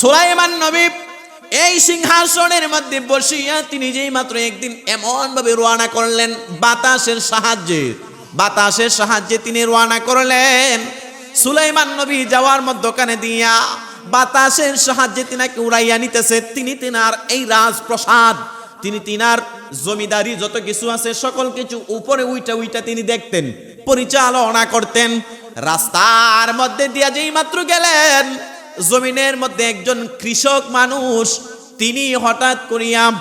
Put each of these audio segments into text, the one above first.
সুলাইমান নবী এই সিংহাসনের মধ্যে বসিয়া তিনি যেই মাত্র একদিন এমন ভাবে রোয়ানা করলেন, বাতাসের সাহায্যে বাতাসের সাহায্যে তিনি রোয়ানা করলেন। সুলাইমান নবী যাওয়ার মধ্যখানে দিয়া বাতাসের সাহায্যে তিনাকে উড়াইয়া নিতেছে। তিনি তিনার এই রাজপ্রসাদ, তিনি তিনার জমিদারি যত কিছু আছে, সকল কিছু উপরে উইটা উইটা তিনি দেখতেন, পরিচালনা করতেন। রাস্তার মধ্যে দিয়া যেই মাত্র গেলেন জমিনের মধ্যে একজন কৃষক মানুষ, তিনি হঠাৎ করিয়া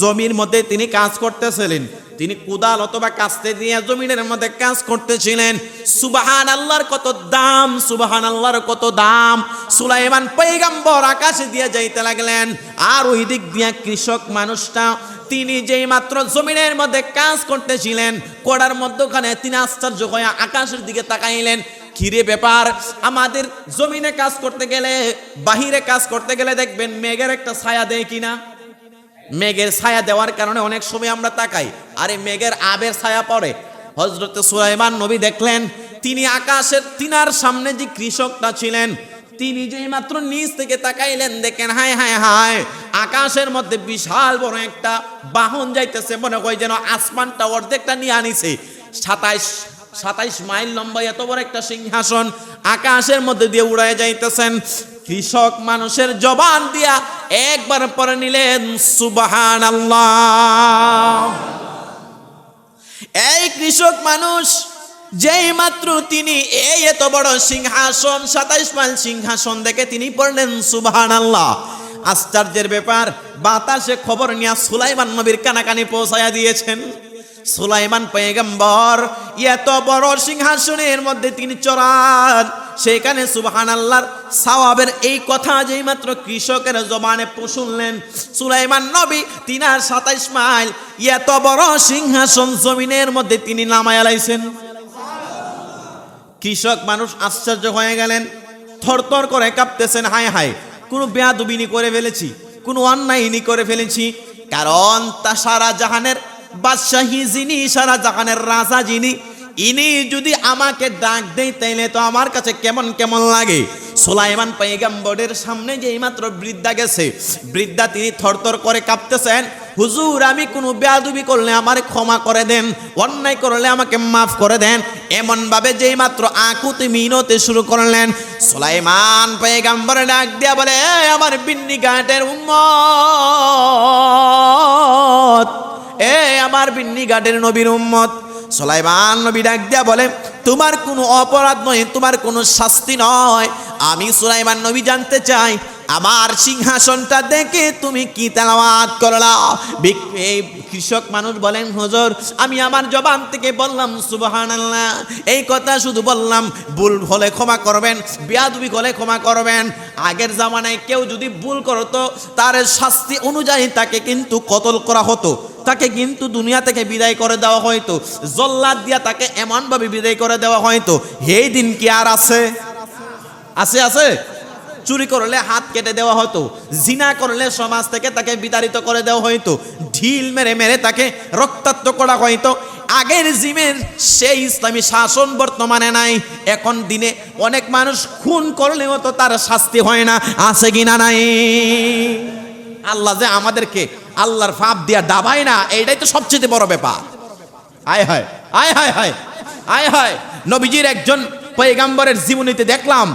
জমির মধ্যে তিনি কাজ করতেছিলেন। তিনি কুদাল অথবা কাস্তে দিয়ে জমিনের মধ্যে কাজ করতেছিলেন। সুবাহান আল্লাহর কত দাম সুবাহান আল্লাহর কত দাম। সুলাইমান পৈগম্বর আকাশে দিয়ে যাইতে লাগলেন। আর ওই দিক দিয়া কৃষক মানুষটা, তিনি যেই মাত্র জমিনের মধ্যে কাজ করতেছিলেন, কোড়ার মধ্যখানে তিনি আশ্চর্য হয়ে আকাশের দিকে তাকাইলেন। কিরে ব্যাপার। আমাদের জমিনে কাজ করতে গেলে, বাহিরে কাজ করতে গেলে দেখবেন মেঘের একটা ছায়া দেয় কিনা। মেঘের ছায়া দেওয়ার কারণে অনেক সময় আমরা তাকাই, আরে মেঘের আবের ছায়া পড়ে। হজরত সুলাইমান নবী দেখলেন, তিনি আকাশের তিনার সামনে যে কৃষকটা ছিলেন, তিনি যেই মাত্র নিচ থেকে তাকাইলেন, দেখেন, হায় হায় হায়, আকাশের মধ্যে বিশাল বড় একটা বাহন যাইতেছে, মনে হয় যেন আসমানটা অর্ধেকটা নিয়ে আনিছে। সাতাইশ সাতাইশ মাইল লম্বা এত বড় একটা সিংহাসন আকাশের মধ্যে দিয়ে উড়ায় যাইতেছেন। কৃষক মানুষের জবান দিয়া একবার পরে নিলেন সুবাহান এই কৃষক মানুষ, যেই মাত্র তিনি এই এত বড় সিংহাসন, সাতাইশ মাইল সিংহাসন দেখে তিনি পড়লেন সুবাহান আল্লাহ আশ্চর্যের ব্যাপার, বাতাসে খবর নিয়ে সুলাইমান নবীর কানাকানি পৌঁছায়া দিয়েছেন। সুলাইমান পেগম্বর এত বড় সিংহাসনের মধ্যে তিনি চড়ান। সেখানে সুবহান আল্লাহর সাওয়াবের এই কথা যেই মাত্র কৃষকের জবানে শুনলেন সুলাইমান নবী তিনার সাতাইশ মাইল, এত বড় সিংহাসন জমিনের মধ্যে তিনি নামায় আলাইছেন। কৃষক মানুষ আশ্চর্য হয়ে গেলেন। থরথর করে কাঁপতেছেন, হায় হায়, কোনো বেয়াদুবিনি করে ফেলেছি, কোনো অন্যায়নি করে ফেলেছি। কারণ তা সারা জাহানের বাদশাহী যিনি, সারা জাহানের রাজা যিনি, ইনি যদি আমাকে ডাক দেয়, তাইলে তো আমার কাছে কেমন কেমন লাগে? সোলাইমান পাইগাম্বরের সামনে যে মাত্র বৃদ্ধা গেছে, বৃদ্ধা তিনি থরথর করে কাঁপতেছেন, হুজুর, আমি কোনো বেয়াদুবি করলে আমার ক্ষমা করে দেন, অন্যায় করলে আমাকে মাফ করে দেন। এমন ভাবে যেই মাত্র আকুতি মিনতে শুরু করলেন, সোলাইমান পেগাম্বরে ডাক দিয়া বলে আমার বিন্নি ঘাটের উম্মত এ, আমার বিন্নি ঘাটের নবীর উম্মত। সোলাইমান নবী ডাক দিয়া বলে, তোমার কোনো অপরাধ নয়, তোমার কোনো শাস্তি নয়। আমি সুলাইমান নবী জানতে চাই, আমার সিংহাসনটা দেখে তুমি কি তেলাওয়াত করলা? এই কৃষক মানুষ বলেন, হুজুর, আমি আমার জবান থেকে বললাম, সুবহানাল্লাহ। এই কথা শুধু বললাম, ভুল হলে ক্ষমা করবেন, বেয়াদবি হলে ক্ষমা করবেন। আগের জামানায় কেউ যদি ভুল করতো, তার শাস্তি অনুযায়ী তাকে কিন্তু কতল করা হতো। তাকে কিন্তু দুনিয়া থেকে বিদায় করে দেওয়া হয়তো, জল্লাদ দিয়া তাকে এমনভাবে বিদায় করে দেওয়া হয়তো এই দিন কি আর আছে? আছে আছে? চুরি করলে হাত কেটে দেওয়া হতো জিনা করলে সমাজ থেকে তাকে বিতাড়িত করে দেওয়া হয়তো, ঢিল মেরে মেরে তাকে রক্তাক্ত করা হয়তো। আগের জিমের সেই ইসলামী শাসন বর্তমানে নাই, এখন দিনে অনেক মানুষ খুন করলেও তো তার শাস্তি হয় না, আছে কিনা নাই? আল্লাহ যে আমাদেরকে আল্লাহর ফাঁপ দিয়া দাবায় না, এইটাই তো সবচেয়ে বড় ব্যাপার। আয় হয় আয় হয় হয় আয় হয়। নবীজির একজন পয়গাম্বরের জীবনীতে দেখলাম,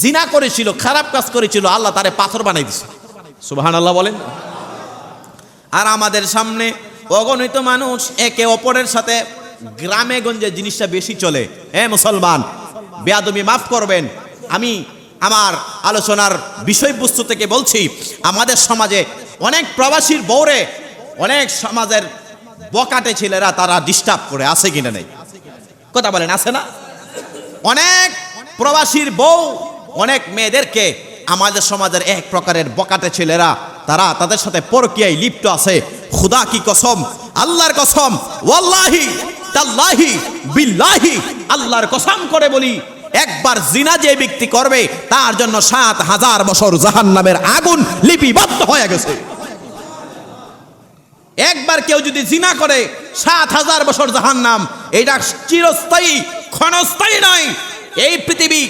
জিনা করেছিল, খারাপ কাজ করেছিল, আল্লাহ তারে পাথর বানাই দিছে। সুবহান আল্লাহ বলেন। আর আমাদের সামনে অগণিত মানুষ একে অপরের সাথে গ্রামে গঞ্জে জিনিসটা বেশি চলে। হ্যাঁ মুসলমান বেয়াদমি মাফ করবেন। আমি আমার আলোচনার বিষয়বস্তু থেকে বলছি, আমাদের সমাজে অনেক প্রবাসীর বৌরে অনেক সমাজের বকাটে ছেলেরা তারা ডিস্টার্ব করে, আছে কিনা নেই? কথা বলেন, আছে না? অনেক প্রবাসীর বউ, অনেক মেয়েদেরকে আমাদের সমাজের এক প্রকারের বকাটে ছেলেরা তারা তাদের সাথে পরকিয়ায় লিপ্ত আছে। খুদা কি কসম? আল্লাহর কসম, ওয়াল্লাহি, তাল্লাহি, বিল্লাহি, আল্লাহর কসম করে বলি একবার জিনা যে ব্যক্তি করবে, তার জন্য সাত হাজার বছর জাহান্নামের আগুন লিপিবদ্ধ হয়ে গেছে। একবার কেউ যদি জিনা করে, সাত হাজার বছর জাহান্নাম, এটা চিরস্থায়ী, ক্ষণস্থায়ী নয়। এই পৃথিবী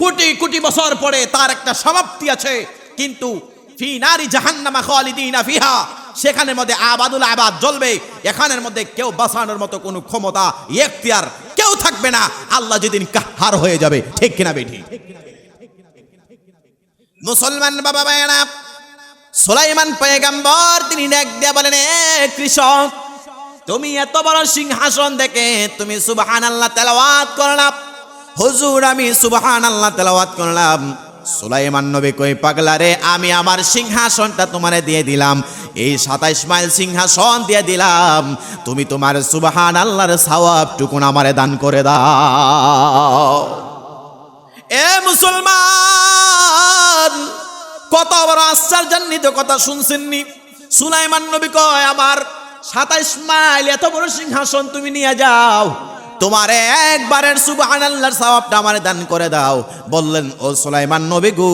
কোটি কোটি বছর পরে তার একটা সমাপ্তি আছে, কিন্তু ফি নারি জাহান্নামা খালিদিনা ফিহা। সেখানের মধ্যে আবাদুল আবাদ জ্বলবে। এখানের মধ্যে কেউ বাঁচানোর মতো কোনো ক্ষমতা, এখতিয়ার কেউ থাকবে না। আল্লাহ যেদিন কাহার হয়ে যাবে, ঠিক কিনা বেঠি? মুসলমান বাবা ভাইয়েরা, সোলাইমান পয়গাম্বর, তিনি ডাক দিয়া বলেন কৃষক, তুমি এত বড় সিংহাসন দেখে তুমি সুবহান আল্লাহ তেলাওয়াত করলাম। হুজুর, আমি সুবহান আল্লাহ তেলাওয়াত করলাম। সুলাইমান নবী কই, পাগলা রে, আমি আমার সিংহাসনটা তোমারে দিয়ে দিলাম। এই সাতাইশ মাইল সিংহাসন দিয়ে দিলাম। তুমি তোমার সুবহান আল্লাহর সওয়াব টুকুন আমারে দান করে দাও। এ মুসলমান, কত বড় আশ্চর্যান্বিত কথা শুনছেননি? সুলাইমান নবী কয়, আমার সাতাইশ মাইল এত বড় সিংহাসন তুমি নিয়ে যাও। তোমার একবারের সুবহান আল্লাহর সওয়াবটা আমারে দান করে দাও। বললেন, ও সুলাইমান নবী গু,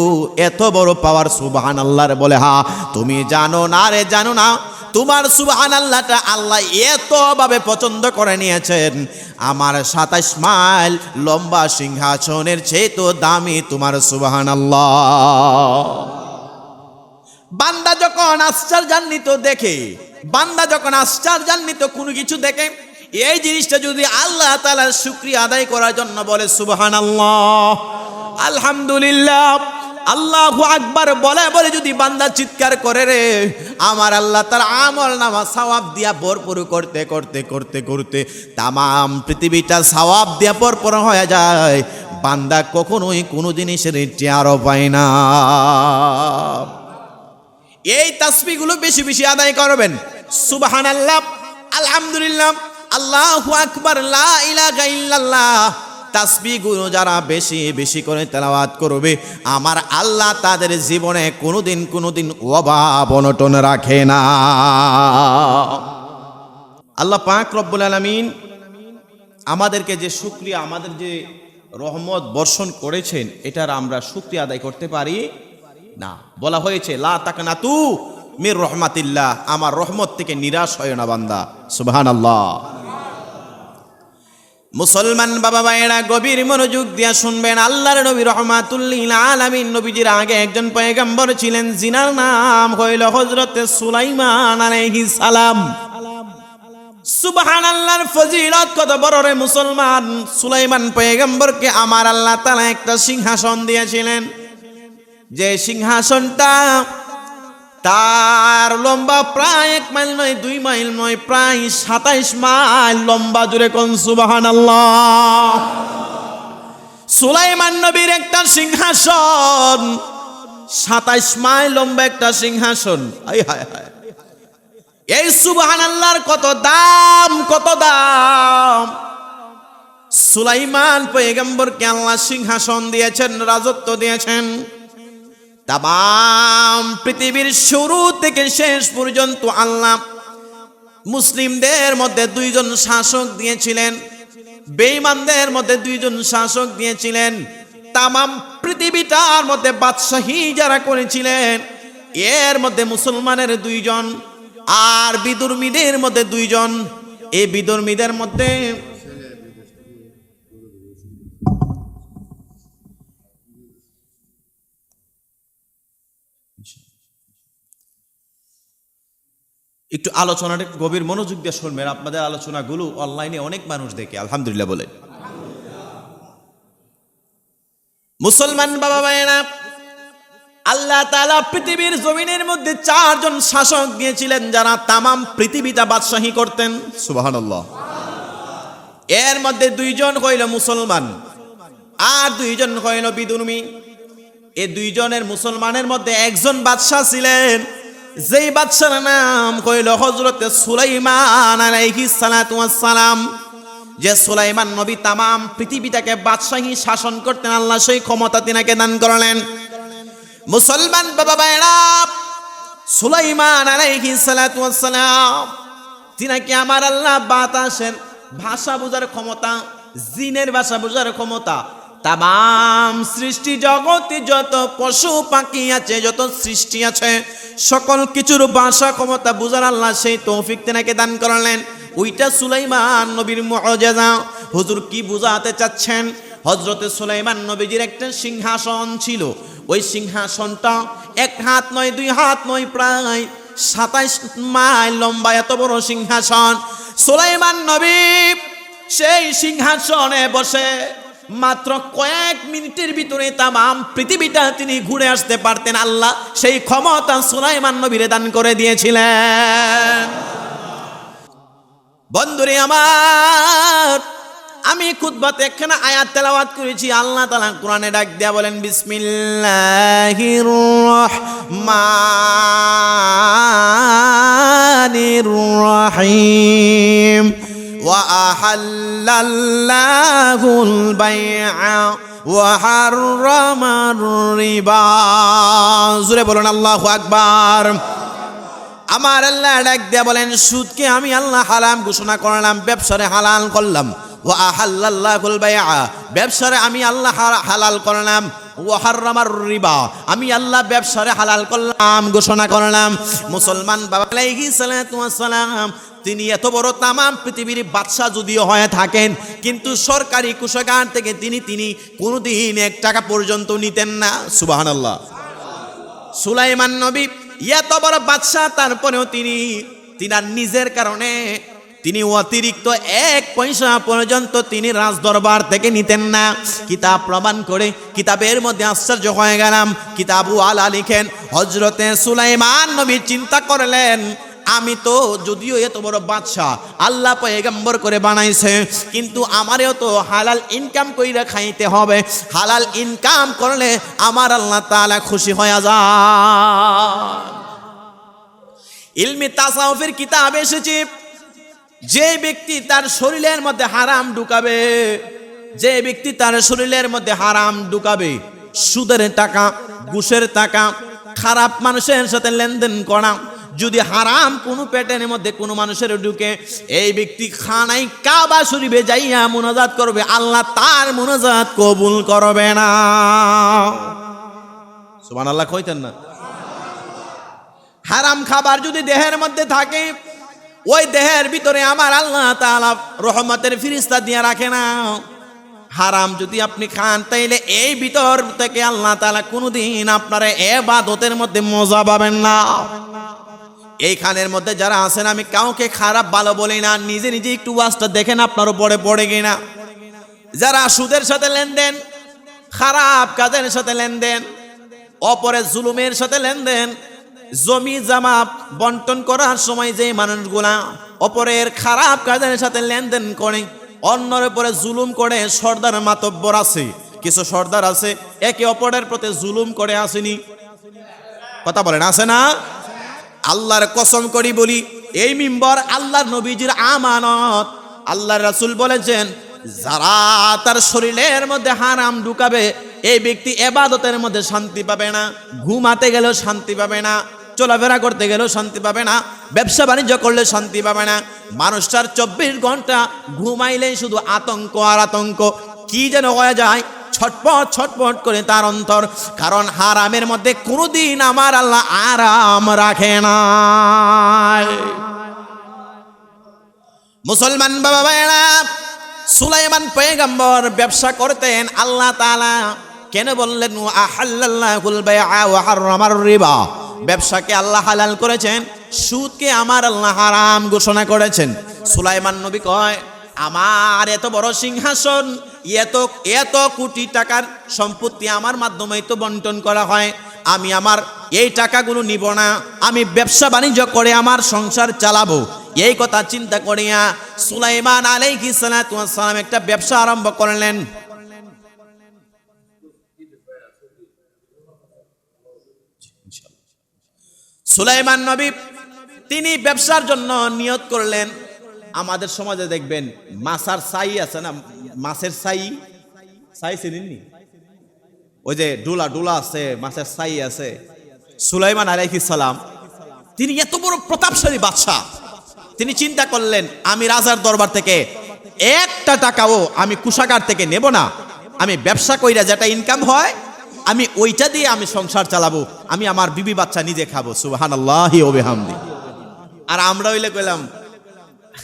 এত বড় পাওয়ার সুবহান আল্লাহর বলে, হা, তুমি জানো না রে, জানো না, তোমার সুবহান আল্লাহটা আল্লাহ এতভাবে পছন্দ করে নিয়েছেন। আমার সাতাইশ মাইল লম্বা সিংহাসনের চেয়ে তো দামি তোমার সুবহান আল্লাহ বান্দা যখন আশ্চর্যান্বিত দেখে, বান্দা যখন আশ্চর্যান্বিত কোনো কিছু দেখে এই জিনিসটা যদি আল্লাহ তালার শুক্রিয়া আদায় করার জন্য বলে সুবহান আল্লাহ আলহামদুলিল্লাহ, আল্লাহ আকবার বলে বলে যদি বান্দা চিৎকার করে রে, আমার আল্লাহ তার আমল নামা সওয়াব দিয়া ভরপুর করতে করতে করতে করতে তামাম পৃথিবীটা সওয়াব দিয়া পরপর হয়ে যায়। বান্দা কখনোই কোনো জিনিসের টেয়ারও পায় না। এই তাসবিগুলো বেশি বেশি আদায় করবেন। সুবাহান আল্লাহ আলহামদুলিল্লাহ আল্লাহু আকবার ইল্লাল্লাহ। তাসবিগুলো যারা বেশি বেশি করে তেলাওয়াত করবে, আমার আল্লাহ তাদের জীবনে কোনোদিন কোনোদিন অভাব অনটন রাখে না। আল্লাহ পাক রব্বুল আলামিন আমাদেরকে যে শুক্রিয়া, আমাদের যে রহমত বর্ষণ করেছেন, এটার আমরা শুক্রিয়া আদায় করতে পারি না। বলা হয়েছে, লা তাকানা তু মির রহমাতিল্লাহ। আমার রহমত থেকে নিরাশ হয় না বান্দা। সুবহান আল্লাহ মুসলমান বাবা ভাইয়েরা, গভীর মনোযোগ দিয়া শুনবেন, আল্লাহর নবী রহমাতুল্লিল আলামিন নবীজির আগে একজন পয়গম্বর ছিলেন জিনার নাম হইল হজরত সুলাইমান আলাইহিস সালাম। সুবহান আল্লাহর ফজিলত, কত বড় রে মুসলমান। সুলাইমান পয়গম্বরকে আমার আল্লাহ তাআলা একটা সিংহাসন দিয়েছিলেন। যে সিংহাসনটা তার লম্বা প্রায় এক মাইল নয়, দুই মাইল নয়, প্রায় সাতাইশ মাইল লম্বা জুড়ে কোন সুবাহান সুলাইমান নবীর একটা সিংহাসন, সাতাইশ মাইল লম্বা একটা সিংহাসন। এই সুবাহান আল্লাহর কত দাম কত দাম। সুলাইমান পয়গম্বরকে আল্লাহ সিংহাসন দিয়েছেন, রাজত্ব দিয়েছেন। তাম পৃথিবীর শুরু থেকে শেষ পর্যন্ত আল্লাহ মুসলিমদের মধ্যে দুইজন শাসক দিয়েছিলেন, বেঈমানদের মধ্যে দুইজন শাসক দিয়েছিলেন, তামাম পৃথিবীটার মধ্যে বাদশাহী যারা করেছিলেন, এর মধ্যে মুসলমানের দুইজন আর বিদুর্মীদের মধ্যে দুইজন। এই বিদুর্মীদের মধ্যে একটু আলোচনাটা, গভীর মনোযোগ দিয়ে শুনবেন। আপনাদের আলোচনাগুলো অনলাইনে অনেক মানুষ দেখে, আলহামদুলিল্লাহ বলে। মুসলমান বাবা ভাইয়েরা আল্লাহ তালা পৃথিবীর জমিনের মধ্যে চারজন শাসক দিয়েছিলেন যারা তামাম পৃথিবীটা বাদশাহী করতেন। সুবহানাল্লাহ। এর মধ্যে দুইজন হইল মুসলমান, আর দুইজন হইল বিদুর্মী। এ দুইজনের মুসলমানের মধ্যে একজন বাদশাহ ছিলেন। যেই বাদশার নাম কইল হজরতে সুলাইমান আলাইহিস সালাতু সালাম যে সুলাইমান নবী তামাম পৃথিবীটাকে বাদশাহী শাসন করতেন, আল্লাহ সেই ক্ষমতা তিনাকে দান করলেন। মুসলমান বাবা ভাইরা সুলাইমান আলাইহিস সালাতু সালাম তিনাকে আমার আল্লাহ বাতাসের ভাষা বোঝার ক্ষমতা, জিনের ভাষা বোঝার ক্ষমতা তাম সৃষ্টি জগতে যত পশু পাখি আছে, যত সৃষ্টি আছে, সকল কিছুর ভাষা ক্ষমতা বুঝার আল্লাহ সেই তৌফিক তেনাকে দান করলেন। ওইটা সুলাইমান নবীর মুআজিজা। হুজুর কি বুঝাতে চাচ্ছেন? হজরতে সুলাইমান নবীজির একটা সিংহাসন ছিল। ওই সিংহাসনটা এক হাত নয়, দুই হাত নয়, প্রায় সাতাইশ মাইল লম্বা, এত বড় সিংহাসন। সুলাইমান নবী সেই সিংহাসনে বসে মাত্র কয়েক মিনিটের ভিতরে তাম পৃথিবীটা তিনি ঘুরে আসতে পারতেন। আল্লাহ সেই ক্ষমতা সুলাইমান নবীরে দান করে দিয়েছিলেন। বন্ধুরে আমার, আমি খুতবাতে একখানা আয়াত তেলাওয়াত করেছি। আল্লাহ তালা কোরআনে ডাক দেয়া বলেন রহমানির রহিম। وأحل الله البيع وحرم الربا জোরে বলুন আল্লাহু আকবার আমার আল্লাহ ডাক দিয়া বলেন সুদকে আমি আল্লাহ হালাম ঘোষণা করলাম ব্যবসারে হালাল করলাম ও আহাল্লাহুল বাইআ ব্যবসারে আমি আল্লাহ হা- হালাল করলাম ও হাররামার রিবা আমি আল্লাহ ব্যবসারে হালাল করলাম ঘোষণা করলাম মুসলমান বাবা আলাইহিস সালাতু ওয়াস সালাম তিনি এত বড় তামাম পৃথিবীর বাদশাহ যদিও হয়ে থাকেন, কিন্তু সরকারি কোষাগার থেকে তিনি তিনি কোনোদিন এক টাকা পর্যন্ত নিতেন না। সুবহানাল্লাহ। সুলাইমান নবী এত বড় বাদশাহ, তারপরেও তিনি, তিনার নিজের কারণে তিনি অতিরিক্ত এক পয়সা পর্যন্ত তিনি রাজ দরবার থেকে নিতেন না। কিতাব প্রমাণ করে কিতাবের মধ্যে আশ্চর্য হয়ে গেলাম। কিতাবু আলা লিখেন হজরতে সুলাইমান নবী চিন্তা করলেন আমি তো যদিও এত বড় বাদশাহ, আল্লাহ পয়গম্বর করে বানাইছে, কিন্তু আমারও তো হালাল ইনকাম কইরা খাইতে হবে। হালাল ইনকাম করলে আমার আল্লাহ তাআলা খুশি হয়ে যায় ইলমি তাসাউফের কিতাব এসেছে, যে ব্যক্তি তার শরীরের মধ্যে হারাম ঢুকাবে, যে ব্যক্তি তার শরীরের মধ্যে হারাম ঢুকাবে, সুদের টাকা, ঘুষের টাকা, খারাপ মানুষের সাথে লেনদেন করা যদি হারাম কোনো প্যাটার্নের মধ্যে কোনো মানুষের ঢুকে, এই ব্যক্তি খানাই কাবা শরীফে যাইয়া মোনাজাত করবে, আল্লাহ তার মোনাজাত কবুল করবে না। সুবহানাল্লাহ আল্লাহ কইতেন না। হারাম খাবার যদি দেহের মধ্যে থাকে, ওই দেহের ভিতরে আমার আল্লাহ তাআলা রহমতের ফিরিস্তা দিয়ে রাখে না। হারাম যদি আপনি খান, তাইলে এই ভিতর থেকে আল্লাহ তাআলা কোনোদিন আপনার এবাদতের মধ্যে মজা পাবেন না। এই খানের মধ্যে যারা আছেন, আমি কাউকে খারাপ, ভালো বলি না। নিজে নিজে একটু ওয়াজটা দেখেন আপনার উপরে পড়ে কিনা। যারা সুদের সাথে লেনদেন, খারাপ কাজের সাথে লেনদেন, অপরের জুলুমের সাথে লেনদেন, জমি জামা বন্টন করার সময় যে মানুষগুলা অপরের খারাপ কাজের সাথে লেনদেন করে, অন্যের উপরে জুলুম করে, সর্দার মাতব্বর আছে, কিছু সর্দার আছে, একে অপরের প্রতি জুলুম করে আসেনি। কথা বলেন, আছে না? আল্লাহর কসম করি বলি, এই মিম্বর আল্লাহর নবীজির আমানত। আল্লাহর রাসুল বলেছেন, যারা তার শরীরের মধ্যে হারাম ঢুকাবে, এই ব্যক্তি এবাদতের মধ্যে শান্তি পাবে না, ঘুমাতে গেলেও শান্তি পাবে না, চলাফেরা করতে গেলেও শান্তি পাবে না, ব্যবসা বাণিজ্য করলে শান্তি পাবে না মানুষটার চব্বিশ ঘণ্টা ঘুমাইলেই শুধু আতঙ্ক আর আতঙ্ক। কি যেন হয়ে যায় ছটপট ছটপট করে তার অন্তর। কারণ হারামের মধ্যে কোনোদিন আমার আল্লাহ আরাম রাখে না মুসলমান বাবা ভাইয়েরা, সুলাইমান পয়গম্বর ব্যবসা করতেন, আল্লাহ তাআলা কেন বললেন ব্যবসাকে আল্লাহ হালাল করেছেন, সুদকে আমার আল্লাহ হারাম ঘোষণা করেছেন। সুলাইমান নবী কয়, আমার এত বড় সিংহাসন এত এত কোটি টাকার সম্পত্তি আমার মাধ্যমেই তো বন্টন করা হয়। আমি আমার এই টাকাগুলো নিব না। আমি ব্যবসা বাণিজ্য করে আমার সংসার চালাবো। এই কথা চিন্তা করিয়া সুলাইমান ওয়াস সালাম একটা ব্যবসা আরম্ভ করলেন। সুলাইমান নবী, তিনি ব্যবসার জন্য নিয়ত করলেন। আমাদের সমাজে দেখবেন মাছার সাই আছে না মাছের সাই সাই চিনিনি ওই যে ডোলা ডোলা আছে, মাছের সাই আছে। সুলাইমান সালাম, তিনি এত বড় প্রতাপশালী বাদশাহ। তিনি চিন্তা করলেন, আমি রাজার দরবার থেকে একটা টাকাও আমি কুষাগার থেকে নেব না। আমি ব্যবসা কইরা যেটা ইনকাম হয়, আমি ওইটা দিয়ে আমি সংসার চালাবো। আমি আমার বিবি বাচ্চা নিজে খাব সুবাহান আল্লাহি আর আমরা হইলে কইলাম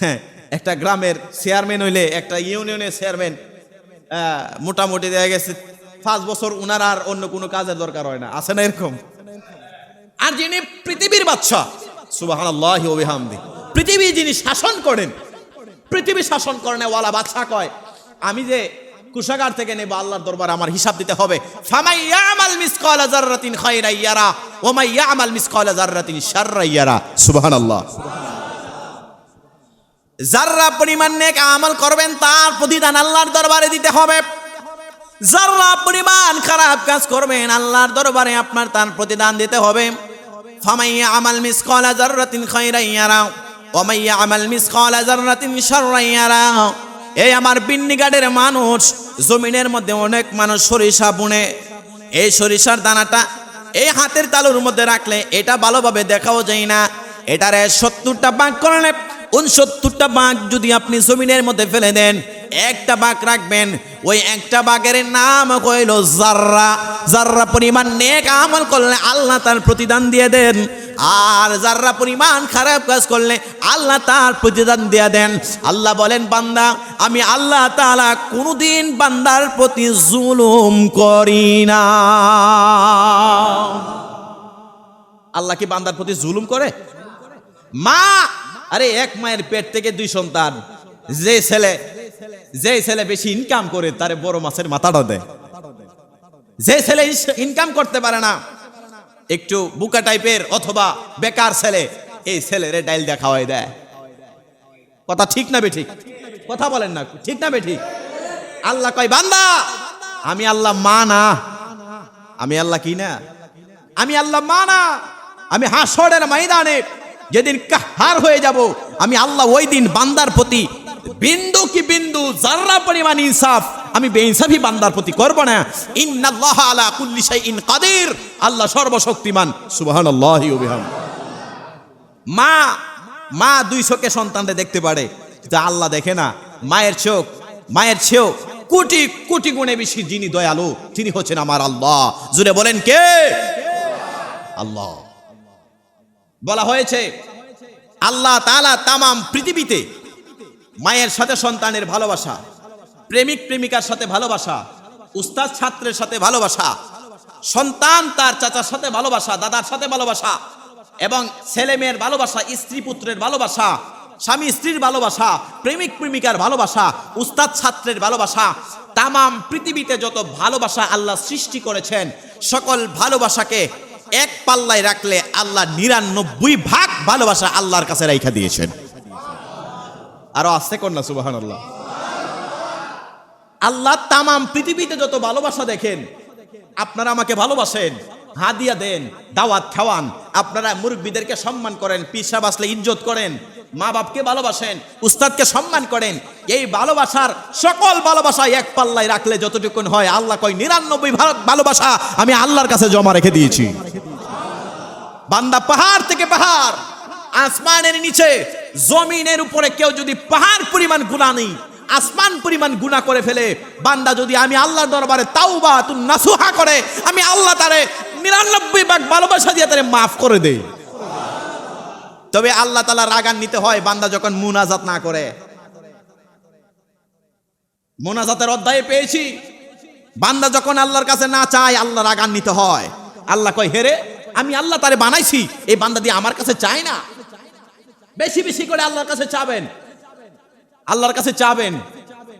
হ্যাঁ একটা গ্রামের চেয়ারম্যান হইলে, একটা ইউনিয়নের চেয়ারম্যান মোটামুটি দেখা গেছে পাঁচ বছর উনার আর অন্য কোনো কাজের দরকার হয় না। আছে না এরকম? আর যিনি পৃথিবীর বাদশা সুবহানাল্লাহি ওয়া বিহামদি, পৃথিবী যিনি শাসন করেন, পৃথিবী শাসন করেন ওয়ালা বাদশা কয়, আমি যে কুষাগার থেকে নেব, আল্লাহর দরবার আমার হিসাব দিতে হবে। ফামাই ইয়ারা, ওয়া মাই ইয়ামাল মিসকালা যাররাতিন শাররা ইয়ারা, সুবহানাল্লাহ। যাররা পরিমাণ নেক আমল করবেন, তার প্রতিদান আল্লাহর দরবারে দিতে হবে। যারা পরিমাণ খারাপ কাজ করবেন, আল্লাহর দরবারে আপনার তার প্রতিদান দিতে হবে। ফামাইয়া আমাল মিসকালা যাররাতিন খায়রা ইয়ারা ওয়া মাইয়া আমাল মিসকালা যাররাতিন শাররা ইয়ারা এই আমার বিন্নিগাড়ের মানুষ, জমিনের মধ্যে অনেক মানুষ সরিষা বুনে। এই সরিষার দানাটা এই হাতের তালুর মধ্যে রাখলে এটা ভালোভাবে দেখাও যায় না। এটারে সত্তরটা বাঘ করলে উনসত্তরটা বাঘ যদি আপনি জমিনের মধ্যে ফেলে দেন, একটা বাঘ রাখবেন, ওই একটা বাঘের নাম কইল জাররা। জাররা পরিমাণ নেক আমল করলে আল্লাহ তার প্রতিদান দিয়ে দেন। আর যাররা পরিমাণ খারাপ কাজ করলে আল্লাহ তার প্রতিদান দিয়ে দেন। আল্লাহ বলেন, বান্দা, আমি আল্লাহ তাআলা কোনোদিন বান্দার প্রতি জুলুম করি না। আল্লাহ কি বান্দার প্রতি জুলুম করে? মা আরে এক মায়ের পেট থেকে দুই সন্তান। যে ছেলে যে ছেলে বেশি ইনকাম করে, তারে বড় মাছের মাথাটা দেয় যে ছেলে ইনকাম করতে পারে না, একটু বুকা টাইপের অথবা বেকার ছেলে, এই ছেলেরে ডাইল দেখা হয় দেয়। কথা ঠিক না বেঠিক? কথা বলেন না, ঠিক না বেঠিক? আল্লাহ কয়, বান্দা, আমি আল্লাহ মা না। আমি আল্লাহ কি না? আমি আল্লাহ মা না। আমি হাসরের ময়দানে যেদিন কাহার হয়ে যাব, আমি আল্লাহ ওই দিন বান্দার প্রতি বিন্দু কি বিন্দু জাররা পরিমাণ ইনসাফ, আমি বেইনসাফি বান্দার প্রতি করব না। ইন্নাল্লাহ আলা কুল্লি শাইইন কাদির। আল্লাহ সর্বশক্তিমান। সুবহানাল্লাহি ওয়া বিহাম মা মা দুই চোখে সন্তানকে দেখতে পারে, যা আল্লাহ দেখে না। মায়ের চোখ, মায়ের চেয়েও কোটি কোটি গুণে বেশি যিনি দয়ালু, তিনি হচ্ছেন আমার আল্লাহ। জুড়ে বলেন কে? আল্লাহ। বলা হয়েছে, আল্লাহ তাআলা তামাম পৃথিবীতে মায়ের সাথে সন্তানের ভালোবাসা, প্রেমিক প্রেমিকার সাথে ভালোবাসা, উস্তাদ ছাত্রের সাথে ভালোবাসা, সন্তান তার চাচার সাথে ভালোবাসা, দাদার সাথে ভালোবাসা এবং ছেলে মেয়ের ভালোবাসা, স্ত্রী পুত্রের ভালোবাসা, স্বামী স্ত্রীর ভালোবাসা, প্রেমিক প্রেমিকার ভালোবাসা, উস্তাদ ছাত্রের ভালোবাসা, তামাম পৃথিবীতে যত ভালোবাসা আল্লাহ সৃষ্টি করেছেন, সকল ভালোবাসাকে এক পাল্লায় রাখলে আল্লাহ নিরানব্বই ভাগ ভালোবাসা আল্লাহর কাছে রাইখা দিয়েছেন। আরও আসতে কন্যা সুবাহান আল্লাহ আল্লাহ তামাম পৃথিবীতে যত ভালোবাসা দেখেন, আপনারা আমাকে ভালোবাসেন, হাদিয়া দেন, দাওয়াত খাওয়ান, আপনারা মুরব্বীদেরকে সম্মান করেন পিসা বাসলে ইজ্জত করেন মা বাপকে ভালোবাসেন, উস্তাদকে সম্মান করেন। এই ভালোবাসার সকল ভালোবাসা এক পাল্লায় রাখলে যতটুকুন হয়, আল্লাহ কয়, নিরানব্বই ভালো- ভালোবাসা আমি আল্লাহর কাছে জমা রেখে দিয়েছি। বান্দা পাহাড় থেকে পাহাড়, আসমানের নিচে, জমিনের উপরে কেউ যদি পাহাড় পরিমাণ গুণা নেই, আসমান পরিমাণ গুণা করে ফেলে, বান্দা যদি আমি আল্লাহর দরবারে তাওবা তু নাসুহা করে, আমি আল্লাহ তারে নিরানব্বই ভাগ ভালোবাসা দিয়ে তারে মাফ করে দেই। তবে আল্লাহ তালা রাগান নিতে হয় বান্দা যখন মুনাজাত না করে। মোনাজাতের অধ্যায়ে পেয়েছি। বান্দা যখন আল্লাহর কাছে না চায়, আল্লাহ রাগান নিতে হয়। আল্লাহ কয় হেরে আমি আল্লাহ তারে বানাইছি, এই বান্দা দিয়ে আমার কাছে চায় না? বেশি বেশি করে আল্লাহর কাছে চাবেন। আল্লাহর কাছে চাবেন।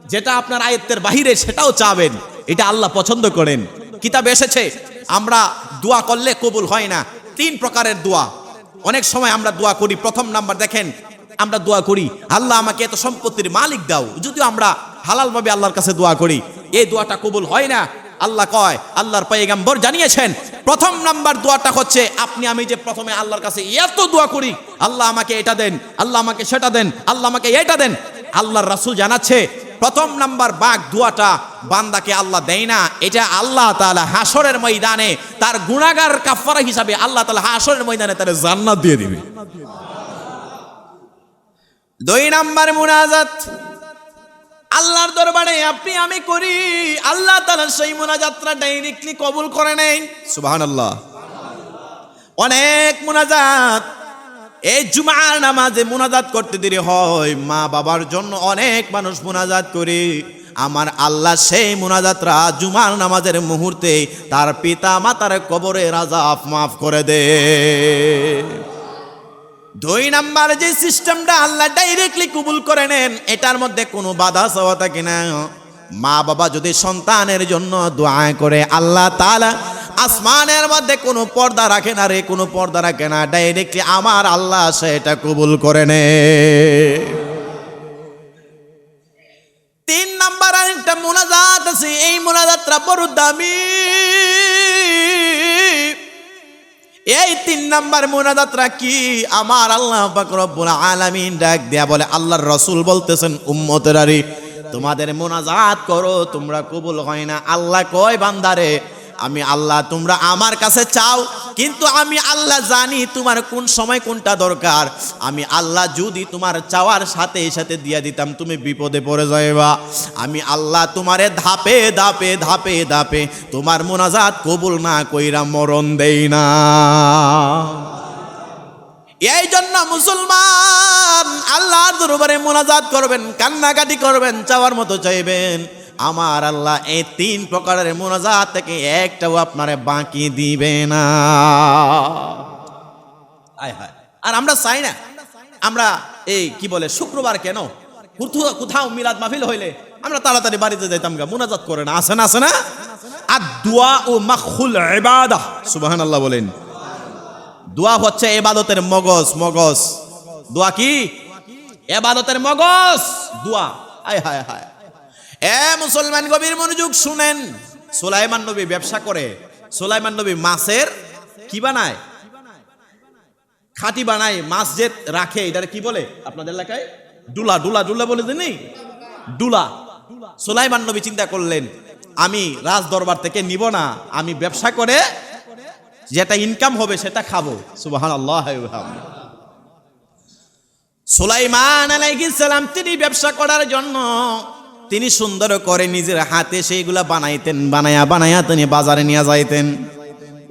যেটা আপনার আয়ত্তের বাহিরে, সেটাও চাবেন। এটা আল্লাহ পছন্দ করেন। কিতাব এসেছে, আমরা দোয়া করলে কবুল হয় না। তিন প্রকারের দোয়া। অনেক সময় আমরা দোয়া করি, প্রথম নাম্বার দেখেন, আমরা দোয়া করি, আল্লাহ আমাকে এত সম্পত্তির মালিক দাও, যদিও আমরা হালালভাবে আল্লাহর কাছে দোয়া করি, এই দোয়াটা কবুল হয় না। আল্লাহ কয়, আল্লাহর পাইগাম্বর জানিয়েছেন, প্রথম নাম্বার দোয়াটা হচ্ছে, আপনি আমি যে প্রথমে আল্লাহর কাছে এত দোয়া করি, আল্লাহ আমাকে এটা দেন, আল্লাহ আমাকে সেটা দেন, আল্লাহ আমাকে এটা দেন। আল্লাহর রাসূল জানাচ্ছে প্রথম নাম্বার বাঘ দোয়াটা বান্দাকে আল্লাহ দেয় না। এটা আল্লাহ তাআলা হাসরের ময়দানে তার গুণাগার কাফারা হিসাবে আল্লাহ তাআলা হাসরের ময়দানে তার জান্নাত দিয়ে দিবে। দুই নাম্বার মুনাজাত। আল্লাহর দরবারে আপনি, আমি করি। আল্লাহ তাআলা সেই মুনাজাতটা ডাইরেক্টলি কবুল করে নেন সুবহানাল্লাহ। অনেক মুনাজাত এই জুমার নামাজে মোনাজাত করতে দেরি হয়। মা বাবার জন্য অনেক মানুষ মুনাজাত করে। আমার আল্লাহ সেই মোনাজাতরা জুমার নামাজের মুহূর্তে তার পিতা মাতার কবরে রাজা মাফ করে দে। দুই নাম্বার যে সিস্টেমটা আল্লাহ ডাইরেক্টলি কবুল করে নেন, এটার মধ্যে কোনো বাধা চাওয়া থাকে না মা বাবা যদি সন্তানের জন্য দোয়া করে, আল্লাহ তাআলা আসমানের মধ্যে কোনো পর্দা রাখে না রে, কোনো পর্দা রাখে না। ডাইরেক্টলি আমার আল্লাহ সেটা কবুল করে নে। তিন নাম্বার আরেকটা মোনাজাত আছে, এই মোনাজাতটা বড় দামি। এই তিন নাম্বার মোনাজাতরা কি? আমার আল্লাহ রব্বুল আলামিন ডাক দেয়া বলে, আল্লাহর রসুল বলতেছেন উম্মতেরারি তোমাদের মোনাজাত করো, তোমরা কবুল হয় না। আল্লাহ কয়, বান্দারে আমি আল্লাহ, তোমরা আমার কাছে চাও, কিন্তু আমি আল্লাহ জানি তোমার কোন সময় কোনটা দরকার। আমি আল্লাহ যদি তোমার চাওয়ার সাথে সাথে দিয়ে দিতাম, তুমি বিপদে পড়ে যাইবা। আমি আল্লাহ তোমারে ধাপে ধাপে ধাপে ধাপে তোমার মোনাজাত কবুল না কইরা মরণ দেই না। এই জন্য মুসলমান আল্লাহর দরবারে মোনাজাত করবেন, কান্নাকাটি করবেন, চাওয়ার মতো চাইবেন। আমার আল্লাহ এই তিন প্রকারের মোনাজাত থেকে একটাও আপনারে বাকি দিবে না। আয় আর আমরা চাই না। আমরা এই কি বলে, শুক্রবার কেন? কোথাও মিলাদ মাহফিল হইলে আমরা তাড়াতাড়ি বাড়িতে যাইতাম গা, মোনাজাত করে না। আসে না আসে না? আর দোয়া ও মাখুল ইবাদা। সুবহানাল্লাহ বলেন। দোয়া হচ্ছে এবাদতের মগজ মগজ। দোয়া কি? এবাদতের মগজ। দোয়া। আয় হায় হায়। এ মুসলমান গভীর মনোযোগ শুনেন। সুলাইমান নবী ব্যবসা করে। সুলাইমান নবী মাছের কি বানায়? খাঁটি বানায়, মাছ যে রাখে, এটার কি বলে? আপনাদের এলাকায়? ডুলা ডুলা ডুলা বলে দিনি ডুলা। সুলাইমান নবী চিন্তা করলেন, আমি রাজ দরবার থেকে নিব না, আমি ব্যবসা করে যেটা ইনকাম হবে সেটা খাব। সুবাহান সুলাইমান আলাইহিসসালাম তিনি ব্যবসা করার জন্য তিনি সুন্দর করে নিজের হাতে সেইগুলা বানাইতেন, বানায়া বানায়া তিনি বাজারে নিয়ে যাইতেন।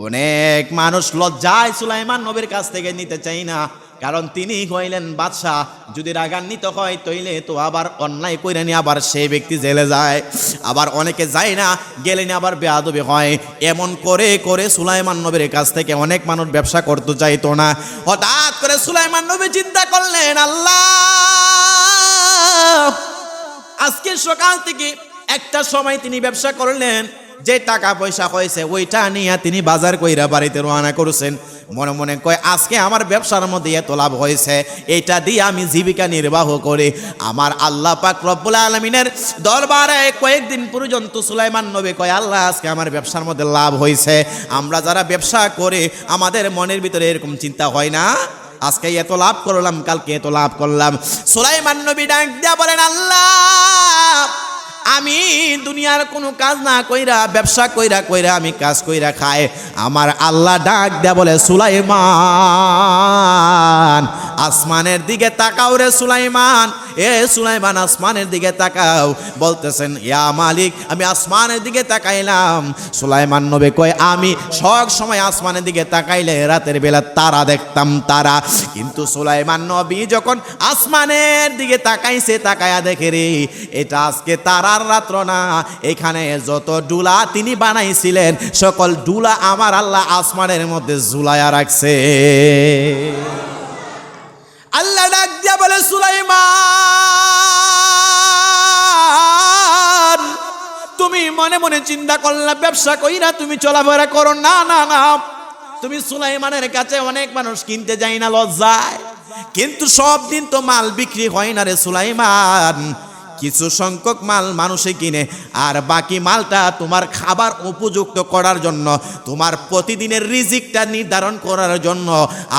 অনেক মানুষ লজ্জায় সুলাইমান নবীর কাছ থেকে নিতে চাই না, কারণ তিনি হইলেন বাদশাহ। যদি রাগান্বিত হয় তৈলে তো আবার অন্যায় করে নিয়ে আবার সেই ব্যক্তি জেলে যায়। আবার অনেকে যায় না, গেলে নিয়ে আবার বেয়াদবি হয়। এমন করে করে সুলাইমান নবীর কাছ থেকে অনেক মানুষ ব্যবসা করতে চাইতো না। হঠাৎ করে সুলাইমান নবী চিন্তা করলেন, আল্লাহ! আজকে সকাল থেকে একটা সময় তিনি ব্যবসা করলেন, যে টাকা পয়সা হয়েছে, ওইটা নিয়ে তিনি বাজার কইরা বাড়িতে রওনা করেছেন। মনে মনে কয়, আজকে আমার ব্যবসার মধ্যে এত লাভ হয়েছে, এটা দিয়ে আমি জীবিকা নির্বাহ করে। আমার আল্লাহ পাক রব্বুল আলমিনের দরবারে কয়েকদিন পর্যন্ত সুলাইমান নবী কয়, আল্লাহ, আজকে আমার ব্যবসার মধ্যে লাভ হয়েছে। আমরা যারা ব্যবসা করে, আমাদের মনের ভিতরে এরকম চিন্তা হয় না? আজকে এত লাভ করলাম, কালকে এত লাভ করলাম। সোলাইমান নবী ডাক দিয়া বলেন, আল্লাহ, আমি দুনিয়ার কোনো কাজ না কইরা, ব্যবসা কইরা কইরা আমি কাজ কইরা খায় আমার আল্লাহ ডাক দেয়া বলে, সুলাইমান, আসমানের দিকে তাকাও রে সুলাইমান এ সুলাইমান, আসমানের দিকে তাকাও। বলতেছেন, ইয়া মালিক, আমি আসমানের দিকে তাকাইলাম। সুলাইমান নবে কয়, আমি সব সময় আসমানের দিকে তাকাইলে রাতের বেলা তারা দেখতাম তারা। কিন্তু সুলাইমান নবী যখন আসমানের দিকে তাকাইছে, তাকায়া দেখে রে, এটা আজকে তারার রাত্র না। এখানে যত ডুলা তিনি বানাইছিলেন, সকল ডুলা আমার আল্লাহ আসমানের মধ্যে ঝুলায়া রাখছে। আল্লাহ ডাক দিয়া বলে, সুলাইমান, তুমি মনে মনে চিন্তা করলা, ব্যবসা কইরা তুমি চলাফেরা করো। না না না, তুমি সুলাইমানের কাছে অনেক মানুষ কিনতে যাই না, লজ্জায়। কিন্তু সব দিন তো মাল বিক্রি হয় না রে সুলাইমান। কিছু সংখ্যক মাল মানুষে কিনে, আর বাকি মালটা তোমার খাবার উপযুক্ত করার জন্য, তোমার প্রতিদিনের রিজিকটা নির্ধারণ করার জন্য।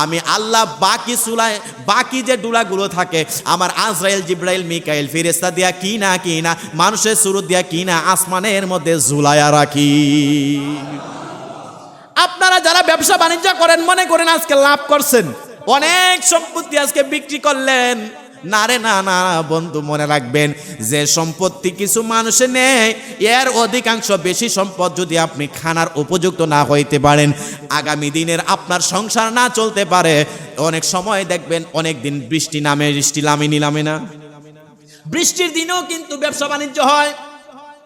আমি আল্লাহ বাকি সুলাই বাকি যে ডুলাগুলো থাকে, আমার আজরাইল, জিব্রাইল, মিকাইল ফিরেস্তা দিয়া কি না কি না মানুষের শুরু দিয়া কি না আসমানের মধ্যে ঝুলাইয়া রাখি। আপনারা যারা ব্যবসা বাণিজ্য করেন, মনে করেন আজকে লাভ করছেন। অনেক সম্পত্তি আজকে বিক্রি করলেন। না রে না না, বন্ধু, মনে রাখবেন, যে সম্পত্তি কিছু মানুষে নেয়, এর অধিকাংশ বেশি সম্পদ যদি আপনি খানার উপযুক্ত না হইতে পারেন। আগামী দিনের আপনার সংসার না চলতে পারে। অনেক সময় দেখবেন, অনেক দিন বৃষ্টি নামে বৃষ্টি নামে নিলামে না। বৃষ্টির দিনেও কিন্তু ব্যবসা বাণিজ্য হয়।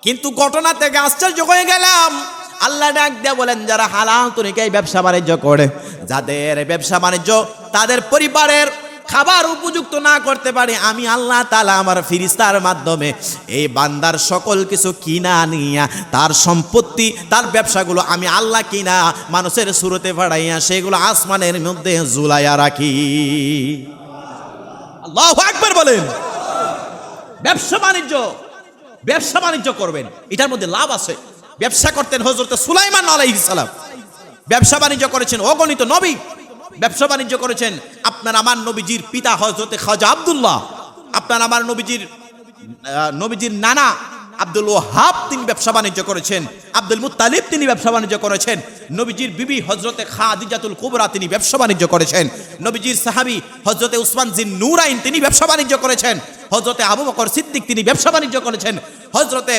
কিন্তু ঘটনা থেকে আশ্চর্য হয়ে গেলাম। আল্লাহ ডাক দিয়ে বলেন, যারা হালাল তরিকায় ব্যবসা বাণিজ্য করে, যাদের ব্যবসা বাণিজ্য তাদের পরিবারের খাবার উপযুক্ত না করতে পারে, আমি আল্লাহ তালা আমার ফিরিস্তার মাধ্যমে এই বান্দার সকল কিছু কিনা নিয়া, তার সম্পত্তি, তার ব্যবসাগুলো আমি আল্লাহ কিনা মানুষের সুরতে পাঠাইয়া সেগুলো আসমানের মধ্যে ঝুলাইয়া রাখি। আল্লাহ একবার বলেন। ব্যবসা বাণিজ্য ব্যবসা বাণিজ্য করবেন, এটার মধ্যে লাভ আছে। ব্যবসা করতেন হজরত সুলাইমান আলাইহিস সালাম। ব্যবসা বাণিজ্য করেছেন অগণিত নবী। ব্যবসা বাণিজ্য করেছেন আপনার আমার নবীজির পিতা হজরতে খাজা আবদুল্লাহ, আপনার আমার নবীজির নবীজির নানা আব্দুল ওহাব তিনি ব্যবসা বাণিজ্য করেছেন, আব্দুল মুত্তালিব তিনি ব্যবসা বাণিজ্য করেছেন, নবীজির বিবি হজরতে খাদিজাতুল কুবরা তিনি ব্যবসা বাণিজ্য করেছেন, নবীজির সাহাবী হজরতে উসমান জিন নুরাইন তিনি ব্যবসা বাণিজ্য করেছেন হজরতে আবু বকর সিদ্দিক তিনি ব্যবসা বাণিজ্য করেছেন হজরতে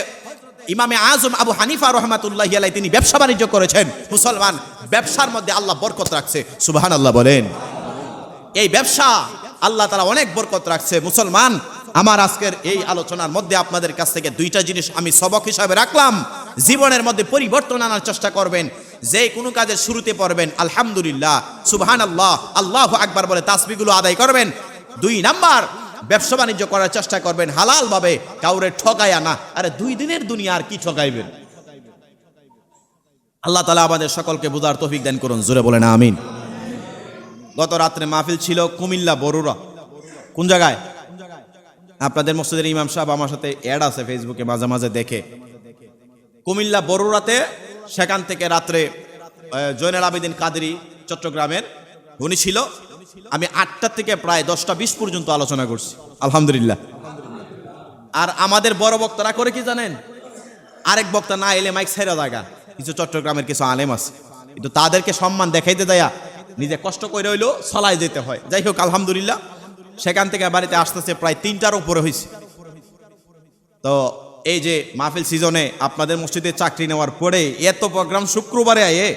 ইমামে আজম আবু হানিফা রহমাতুল্লাহ আলাই তিনি ব্যবসা বাণিজ্য করেছেন, মুসলমান ব্যবসার মধ্যে আল্লাহ বরকত রাখছে সুবাহান আল্লাহ বলেন। এই ব্যবসা আল্লাহ তারা অনেক বরকত রাখছে। মুসলমান, আমার আজকের এই আলোচনার মধ্যে আপনাদের কাছ থেকে দুইটা জিনিস আমি সবক হিসাবে রাখলাম। জীবনের মধ্যে পরিবর্তন আনার চেষ্টা করবেন। যে কোনো কাজের শুরুতে পড়বেন, আলহামদুলিল্লাহ সুবহান আল্লাহ আল্লাহ আকবার বলে তাসবিগুলো আদায় করবেন। দুই নাম্বার, ব্যবসা বাণিজ্য করার চেষ্টা করবেন হালালভাবে, কাউরে ঠকায় না। আরে দুই দিনের দুনিয়া আর কি ঠকাইবেন আল্লাহ তালা আমাদের সকলকে বুঝার তৌফিক দান করুন। জোরে বলেন, আমিন। গত রাত্রে মাহফিল ছিল কুমিল্লা বড়ুরা কোন জায়গায়? আপনাদের মসজিদের ইমাম সাহেব আমার সাথে অ্যাড আছে ফেসবুকে মাঝে মাঝে দেখে। কুমিল্লা বড়ুরাতে সেখান থেকে রাত্রে জয়নাল আবেদিন কাদেরি চট্টগ্রামের, উনি ছিল। আমি আটটা থেকে প্রায় দশটা বিশ পর্যন্ত আলোচনা করছি। আলহামদুলিল্লাহ। আর আমাদের বড় বক্তারা করে কি জানেন? আরেক বক্তা না এলে মাইক সেরা জায়গা। কিছু চট্টগ্রামের কিছু আলেম আছে। কিন্তু তাদেরকে সম্মান দেখাইতে দেয়া নিজে কষ্ট করে হইলেও চলাই যেতে হয়। যাই হোক, আলহামদুলিল্লাহ, সেখান থেকে বাড়িতে আসতেছে, প্রায় তিনটার উপরে হয়েছে তো এই যে মাহফিল সিজনে আপনাদের মসজিদে চাকরি নেওয়ার পরে এত প্রোগ্রাম শুক্রবারে আয়ে,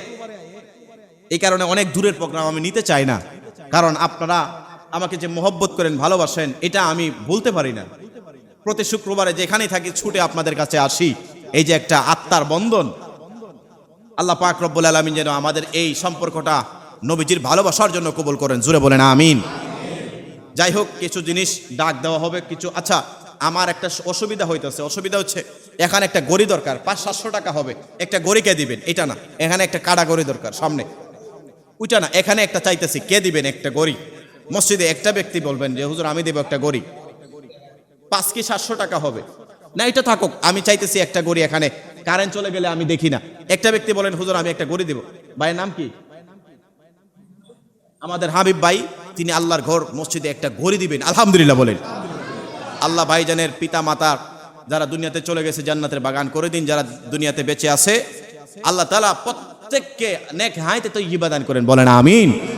এই কারণে অনেক দূরের প্রোগ্রাম আমি নিতে চাই না। কারণ আপনারা আমাকে যে মোহব্বত করেন, ভালোবাসেন, এটা আমি বলতে পারি না। প্রতি শুক্রবারে যেখানেই থাকি, ছুটে আপনাদের কাছে আসি। এই যে একটা আত্মার বন্ধন, আল্লাহ পাক রব্বুল আলমিন যেন আমাদের এই সম্পর্কটা নবীজির ভালোবাসার জন্য কবুল করেন। জুড়ে বলেন, আমিন। যাই হোক, কিছু জিনিস ডাক দেওয়া হবে, কিছু আচ্ছা আমার একটা অসুবিধা হইতেছে। অসুবিধা হচ্ছে, এখানে একটা গড়ি দরকার, পাঁচ সাতশো টাকা হবে। একটা গড়িকে দিবেন? এটা না। এখানে একটা কাটা গড়ি দরকার, সামনে। ওইটা না, এখানে একটা চাইতেছি, কে দিবেন একটা গড়ি? মসজিদে একটা ব্যক্তি বলবেন যে, হুজুর, আমি দেবো একটা গড়ি। পাঁচ কি সাতশো টাকা হবে? না, এটা থাকুক, আমি চাইতেছি একটা গড়ি এখানে। কারেন্ট চলে গেলে আমি দেখি না। একটা ব্যক্তি বলেন, হুজুর, আমি একটা গড়ি দেবো। ভাইয়ের নাম কি? আমাদের হাবিব ভাই, তিনি আল্লাহর ঘর, মসজিদে একটা ঘড়ি দিবেন। আলহামদুলিল্লাহ বলেন। আল্লাহ ভাইজানের পিতা মাতা যারা দুনিয়াতে চলে গেছে, জান্নাতের বাগান করে দিন, যারা দুনিয়াতে বেঁচে আছে, আল্লাহ তালা প্রত্যেককে নেক হাইতে তো ইবাদান করেন। বলেন আমিন।